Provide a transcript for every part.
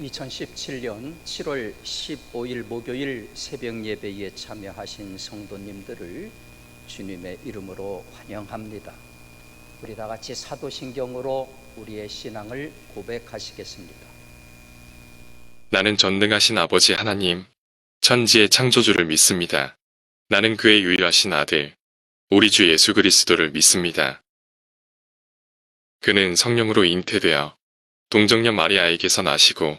2017년 7월 15일 목요일 새벽 예배에 참여하신 성도님들을 주님의 이름으로 환영합니다. 우리 다 같이 사도신경으로 우리의 신앙을 고백하시겠습니다. 나는 전능하신 아버지 하나님, 천지의 창조주를 믿습니다. 나는 그의 유일하신 아들, 우리 주 예수 그리스도를 믿습니다. 그는 성령으로 잉태되어 동정녀 마리아에게서 나시고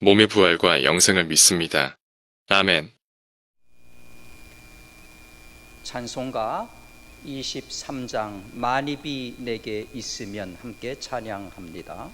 몸의 부활과 영생을 믿습니다. 아멘. 찬송가 23장 만입이 내게 있으면 함께 찬양합니다.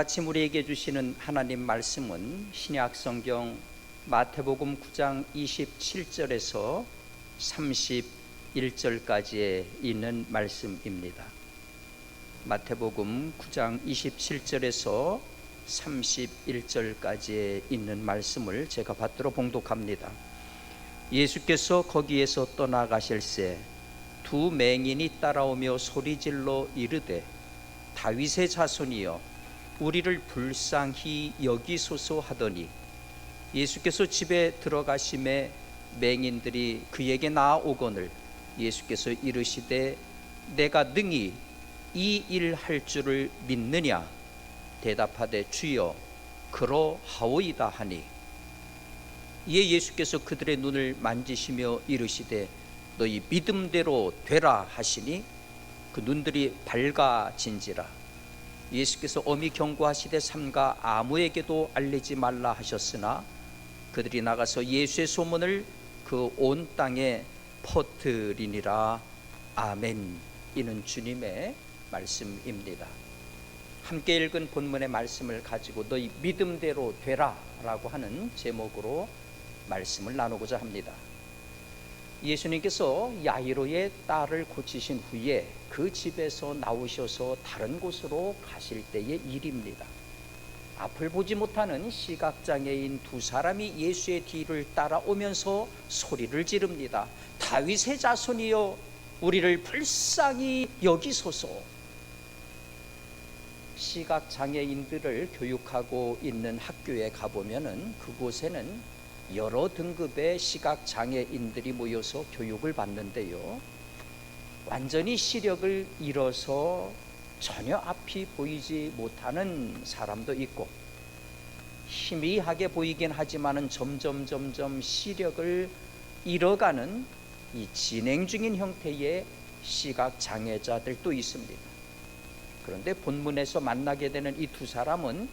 아침 우리에게 주시는 하나님 말씀은 신약 성경 마태복음 9장 27절에서 31절까지에 있는 말씀입니다. 마태복음 9장 27절에서 31절까지에 있는 말씀을 제가 받들어 봉독합니다. 예수께서 거기에서 떠나가실새 두 맹인이 따라오며 소리질러 이르되 다윗의 자손이여 우리를 불쌍히 여기소서 하더니 예수께서 집에 들어가심에 맹인들이 그에게 나아오거늘 예수께서 이르시되 내가 능히 이 일 할 줄을 믿느냐? 대답하되 주여 그러하오이다 하니. 이에 예수께서 그들의 눈을 만지시며 이르시되 너희 믿음대로 되라 하시니 그 눈들이 밝아진지라 예수께서 엄히 경고하시되 삼가 아무에게도 알리지 말라 하셨으나 그들이 나가서 예수의 소문을 그 온 땅에 퍼뜨리니라. 아멘. 이는 주님의 말씀입니다. 함께 읽은 본문의 말씀을 가지고 너희 믿음대로 되라 라고 하는 제목으로 말씀을 나누고자 합니다. 예수님께서 야이로의 딸을 고치신 후에 그 집에서 나오셔서 다른 곳으로 가실 때의 일입니다. 앞을 보지 못하는 시각장애인 두 사람이 예수의 뒤를 따라오면서 소리를 지릅니다. 다윗의 자손이여 우리를 불쌍히 여기소서. 시각장애인들을 교육하고 있는 학교에 가보면은 그곳에는 여러 등급의 시각 장애인들이 모여서 교육을 받는데요. 완전히 시력을 잃어서 전혀 앞이 보이지 못하는 사람도 있고 희미하게 보이긴 하지만은 점점 점점 시력을 잃어가는 이 진행 중인 형태의 시각 장애자들도 있습니다. 그런데 본문에서 만나게 되는 이 두 사람은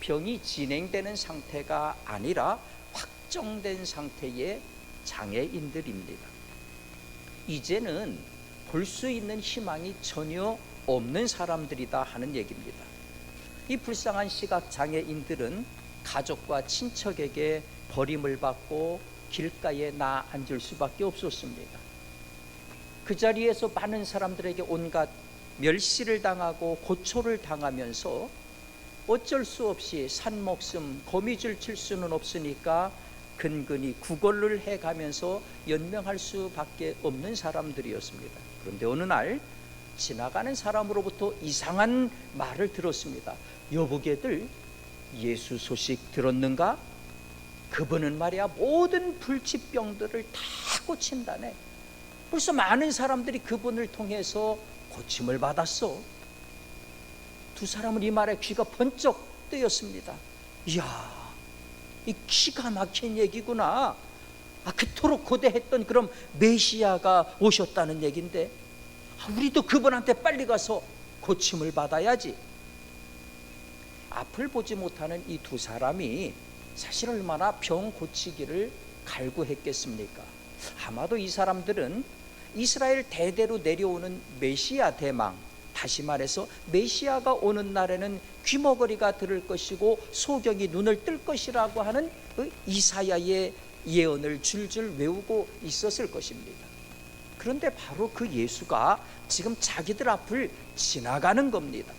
병이 진행되는 상태가 아니라 확정된 상태의 장애인들입니다. 이제는 볼 수 있는 희망이 전혀 없는 사람들이다 하는 얘기입니다. 이 불쌍한 시각 장애인들은 가족과 친척에게 버림을 받고 길가에 나 앉을 수밖에 없었습니다. 그 자리에서 많은 사람들에게 온갖 멸시를 당하고 고초를 당하면서 어쩔 수 없이 산 목숨 거미줄 칠 수는 없으니까 근근히 구걸을 해 가면서 연명할 수밖에 없는 사람들이었습니다. 그런데 어느 날 지나가는 사람으로부터 이상한 말을 들었습니다. 여보게들 예수 소식 들었는가? 그분은 말이야 모든 불치병들을 다 고친다네. 벌써 많은 사람들이 그분을 통해서 고침을 받았어. 두 사람은 이 말에 귀가 번쩍 뜨였습니다. 이야, 이 기가 막힌 얘기구나. 아, 그토록 고대했던 그럼 메시아가 오셨다는 얘긴데, 아, 우리도 그분한테 빨리 가서 고침을 받아야지. 앞을 보지 못하는 이 두 사람이 사실 얼마나 병 고치기를 갈구했겠습니까? 아마도 이 사람들은 이스라엘 대대로 내려오는 메시아 대망, 다시 말해서 메시아가 오는 날에는 귀머거리가 들을 것이고 소경이 눈을 뜰 것이라고 하는 그 이사야의 예언을 줄줄 외우고 있었을 것입니다. 그런데 바로 그 예수가 지금 자기들 앞을 지나가는 겁니다.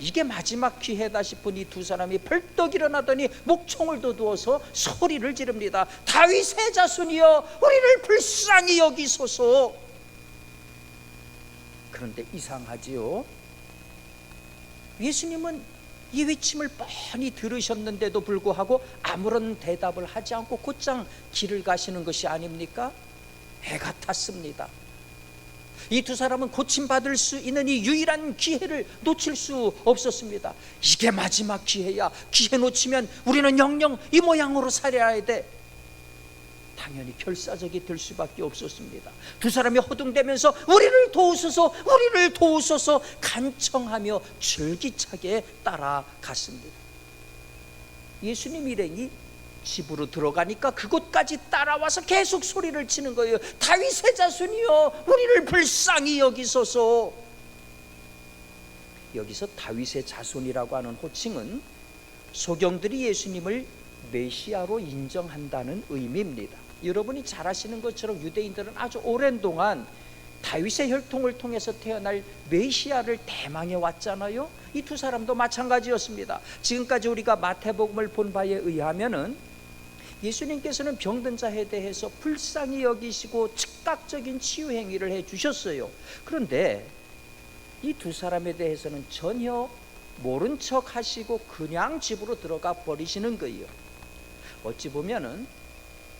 이게 마지막 기회다 싶은 이 두 사람이 벌떡 일어나더니 목총을 돋우어서 소리를 지릅니다. 다윗의 자손이여 우리를 불쌍히 여기소서. 그런데 이상하지요. 예수님은 이 외침을 뻔히 들으셨는데도 불구하고 아무런 대답을 하지 않고 곧장 길을 가시는 것이 아닙니까? 해가 탔습니다. 이 두 사람은 고침받을 수 있는 이 유일한 기회를 놓칠 수 없었습니다. 이게 마지막 기회야. 기회 놓치면 우리는 영영 이 모양으로 살아야 돼. 당연히 결사적이 될 수밖에 없었습니다. 두 사람이 허둥대면서 우리를 도우소서, 우리를 도우소서 간청하며 줄기차게 따라갔습니다. 예수님 일행이 집으로 들어가니까 그곳까지 따라와서 계속 소리를 치는 거예요. 다윗의 자손이여, 우리를 불쌍히 여기소서. 여기서 다윗의 자손이라고 하는 호칭은 소경들이 예수님을 메시아로 인정한다는 의미입니다. 여러분이 잘 아시는 것처럼 유대인들은 아주 오랜 동안 다윗의 혈통을 통해서 태어날 메시아를 대망해 왔잖아요. 이 두 사람도 마찬가지였습니다. 지금까지 우리가 마태복음을 본 바에 의하면은 예수님께서는 병든 자에 대해서 불쌍히 여기시고 즉각적인 치유 행위를 해 주셨어요. 그런데 이 두 사람에 대해서는 전혀 모른 척 하시고 그냥 집으로 들어가 버리시는 거예요. 어찌 보면은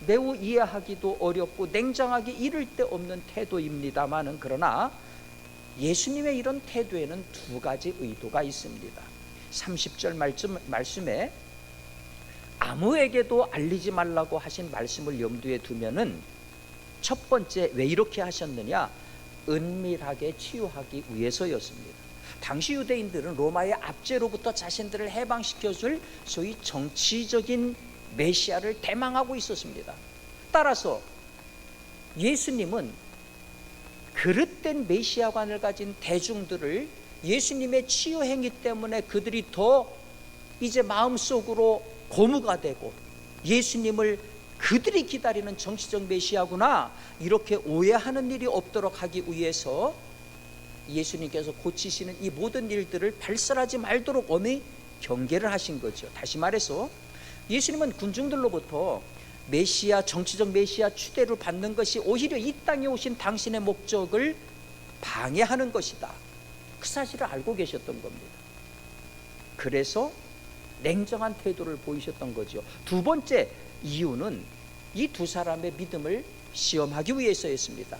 매우 이해하기도 어렵고 냉정하기 이를 데 없는 태도입니다만은 그러나 예수님의 이런 태도에는 두 가지 의도가 있습니다. 30절 말씀, 말씀에 아무에게도 알리지 말라고 하신 말씀을 염두에 두면은 첫 번째 왜 이렇게 하셨느냐? 은밀하게 치유하기 위해서였습니다. 당시 유대인들은 로마의 압제로부터 자신들을 해방시켜 줄 소위 정치적인 메시아를 대망하고 있었습니다. 따라서 예수님은 그릇된 메시아관을 가진 대중들을 예수님의 치유 행위 때문에 그들이 더 이제 마음속으로 고무가 되고 예수님을 그들이 기다리는 정치적 메시아구나 이렇게 오해하는 일이 없도록 하기 위해서 예수님께서 고치시는 이 모든 일들을 발설하지 말도록 엄히 경계를 하신 거죠. 다시 말해서 예수님은 군중들로부터 메시아 정치적 메시아 추대를 받는 것이 오히려 이 땅에 오신 당신의 목적을 방해하는 것이다. 그 사실을 알고 계셨던 겁니다. 그래서 냉정한 태도를 보이셨던 거죠. 두 번째 이유는 이 두 사람의 믿음을 시험하기 위해서였습니다.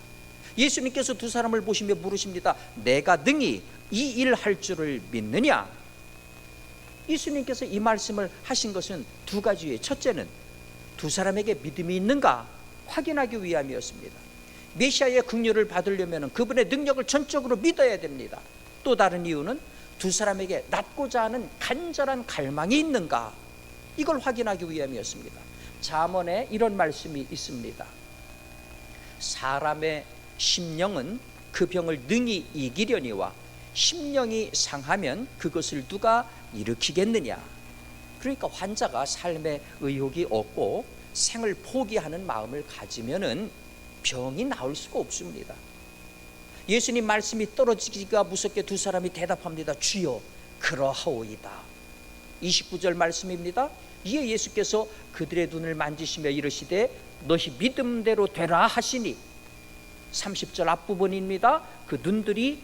예수님께서 두 사람을 보시며 물으십니다. 내가 능히 이 일 할 줄을 믿느냐? 예수님께서 이 말씀을 하신 것은 두 가지예요. 첫째는 두 사람에게 믿음이 있는가 확인하기 위함이었습니다. 메시아의 긍휼을 받으려면 그분의 능력을 전적으로 믿어야 됩니다. 또 다른 이유는 두 사람에게 낳고자 하는 간절한 갈망이 있는가? 이걸 확인하기 위함이었습니다. 잠언에 이런 말씀이 있습니다. 사람의 심령은 그 병을 능히 이기려니와 심령이 상하면 그것을 누가 일으키겠느냐? 그러니까 환자가 삶의 의욕이 없고 생을 포기하는 마음을 가지면은 병이 나을 수가 없습니다. 예수님 말씀이 떨어지기가 무섭게 두 사람이 대답합니다. 주여, 그러하오이다. 29절 말씀입니다. 이에 예수께서 그들의 눈을 만지시며 이르시되 너희 믿음대로 되라 하시니 30절 앞부분입니다. 그 눈들이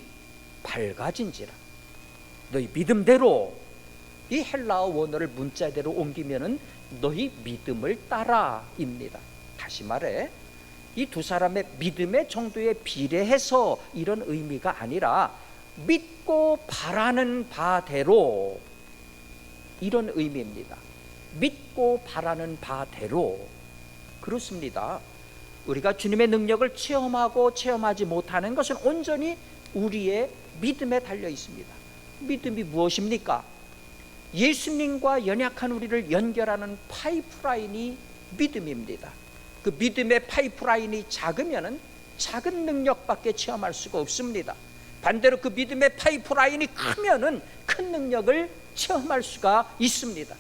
밝아진지라. 너희 믿음대로 이 헬라어 원어를 문자대로 옮기면은 너희 믿음을 따라입니다. 다시 말해 이 두 사람의 믿음의 정도에 비례해서 이런 의미가 아니라 믿고 바라는 바대로 이런 의미입니다. 믿고 바라는 바대로 그렇습니다. 우리가 주님의 능력을 체험하고 체험하지 못하는 것은 온전히 우리의 믿음에 달려 있습니다. 믿음이 무엇입니까? 예수님과 연약한 우리를 연결하는 파이프라인이 믿음입니다. 그 믿음의 파이프라인이 작으면은 작은 능력밖에 체험할 수가 없습니다. 반대로 그 믿음의 파이프라인이 크면은 큰 능력을 체험할 수가 있습니다.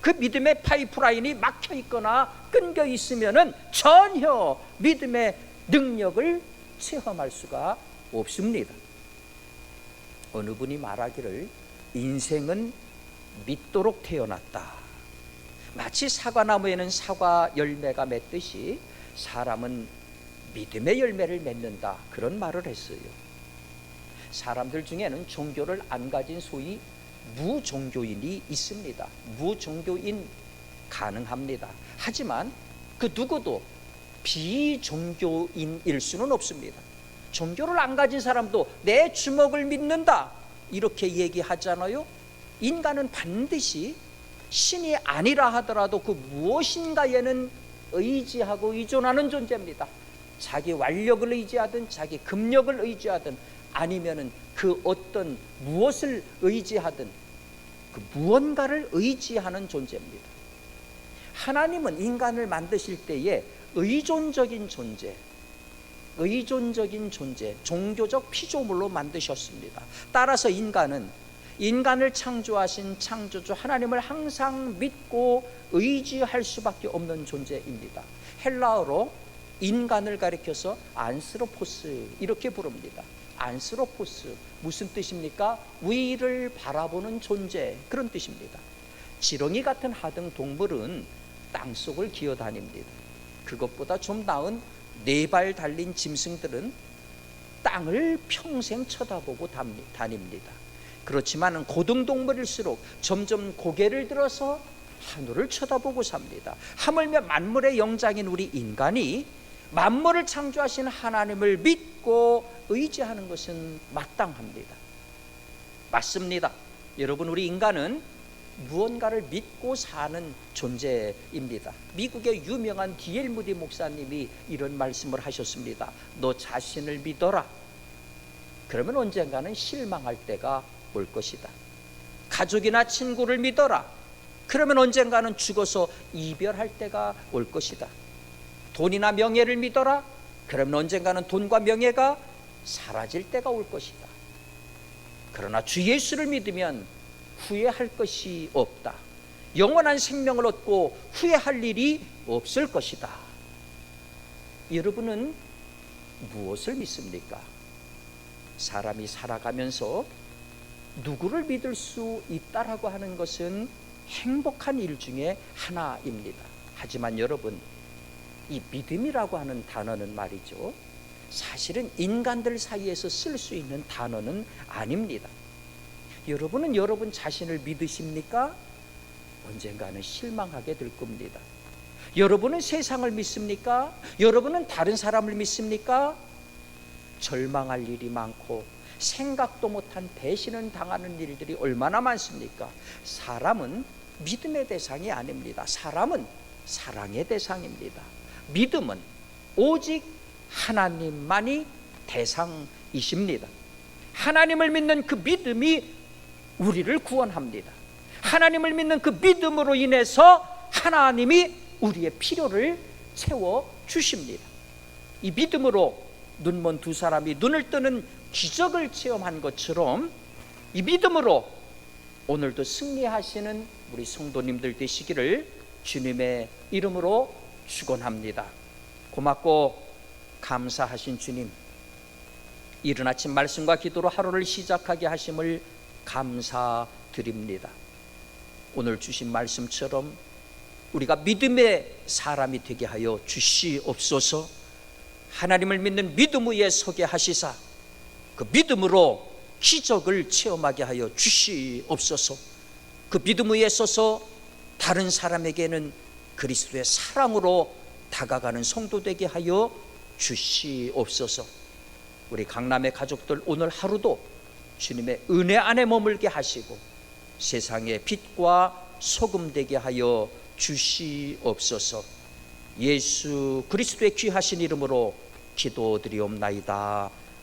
그 믿음의 파이프라인이 막혀 있거나 끊겨 있으면은 전혀 믿음의 능력을 체험할 수가 없습니다. 어느 분이 말하기를 인생은 믿도록 태어났다. 마치 사과나무에는 사과 열매가 맺듯이 사람은 믿음의 열매를 맺는다. 그런 말을 했어요. 사람들 중에는 종교를 안 가진 소위 무종교인이 있습니다. 무종교인 가능합니다. 하지만 그 누구도 비종교인일 수는 없습니다. 종교를 안 가진 사람도 내 주먹을 믿는다. 이렇게 얘기하잖아요. 인간은 반드시 신이 아니라 하더라도 그 무엇인가에는 의지하고 의존하는 존재입니다. 자기 완력을 의지하든 자기 금력을 의지하든 아니면은 그 어떤 무엇을 의지하든 그 무언가를 의지하는 존재입니다. 하나님은 인간을 만드실 때에 의존적인 존재, 의존적인 존재, 종교적 피조물로 만드셨습니다. 따라서 인간은 인간을 창조하신 창조주 하나님을 항상 믿고 의지할 수밖에 없는 존재입니다. 헬라어로 인간을 가리켜서 안스로포스 이렇게 부릅니다. 안스로포스 무슨 뜻입니까? 위를 바라보는 존재 그런 뜻입니다. 지렁이 같은 하등 동물은 땅 속을 기어다닙니다. 그것보다 좀 나은 네 발 달린 짐승들은 땅을 평생 쳐다보고 다닙니다. 그렇지만 고등동물일수록 점점 고개를 들어서 하늘을 쳐다보고 삽니다. 하물며 만물의 영장인 우리 인간이 만물을 창조하신 하나님을 믿고 의지하는 것은 마땅합니다. 맞습니다. 여러분 우리 인간은 무언가를 믿고 사는 존재입니다. 미국의 유명한 디엘 무디 목사님이 이런 말씀을 하셨습니다. 너 자신을 믿어라. 그러면 언젠가는 실망할 때가 올 것이다. 가족이나 친구를 믿어라. 그러면 언젠가는 죽어서 이별할 때가 올 것이다. 돈이나 명예를 믿어라. 그러면 언젠가는 돈과 명예가 사라질 때가 올 것이다. 그러나 주 예수를 믿으면 후회할 것이 없다. 영원한 생명을 얻고 후회할 일이 없을 것이다. 여러분은 무엇을 믿습니까? 사람이 살아가면서 누구를 믿을 수 있다라고 하는 것은 행복한 일 중에 하나입니다. 하지만 여러분, 이 믿음이라고 하는 단어는 말이죠. 사실은 인간들 사이에서 쓸 수 있는 단어는 아닙니다. 여러분은 여러분 자신을 믿으십니까? 언젠가는 실망하게 될 겁니다. 여러분은 세상을 믿습니까? 여러분은 다른 사람을 믿습니까? 절망할 일이 많고 생각도 못한 배신을 당하는 일들이 얼마나 많습니까? 사람은 믿음의 대상이 아닙니다. 사람은 사랑의 대상입니다. 믿음은 오직 하나님만이 대상이십니다. 하나님을 믿는 그 믿음이 우리를 구원합니다. 하나님을 믿는 그 믿음으로 인해서 하나님이 우리의 필요를 채워 주십니다. 이 믿음으로 눈먼 두 사람이 눈을 뜨는 기적을 체험한 것처럼 이 믿음으로 오늘도 승리하시는 우리 성도님들 되시기를 주님의 이름으로 축원합니다. 고맙고 감사하신 주님. 이른 아침 말씀과 기도로 하루를 시작하게 하심을 감사드립니다. 오늘 주신 말씀처럼 우리가 믿음의 사람이 되게 하여 주시옵소서. 하나님을 믿는 믿음 위에 서게 하시사 그 믿음으로 기적을 체험하게 하여 주시옵소서. 그 믿음 위에 서서 다른 사람에게는 그리스도의 사랑으로 다가가는 성도 되게 하여 주시옵소서. 우리 강남의 가족들 오늘 하루도 주님의 은혜 안에 머물게 하시고 세상의 빛과 소금 되게 하여 주시옵소서. 예수 그리스도의 귀하신 이름으로 기도드리옵나이다.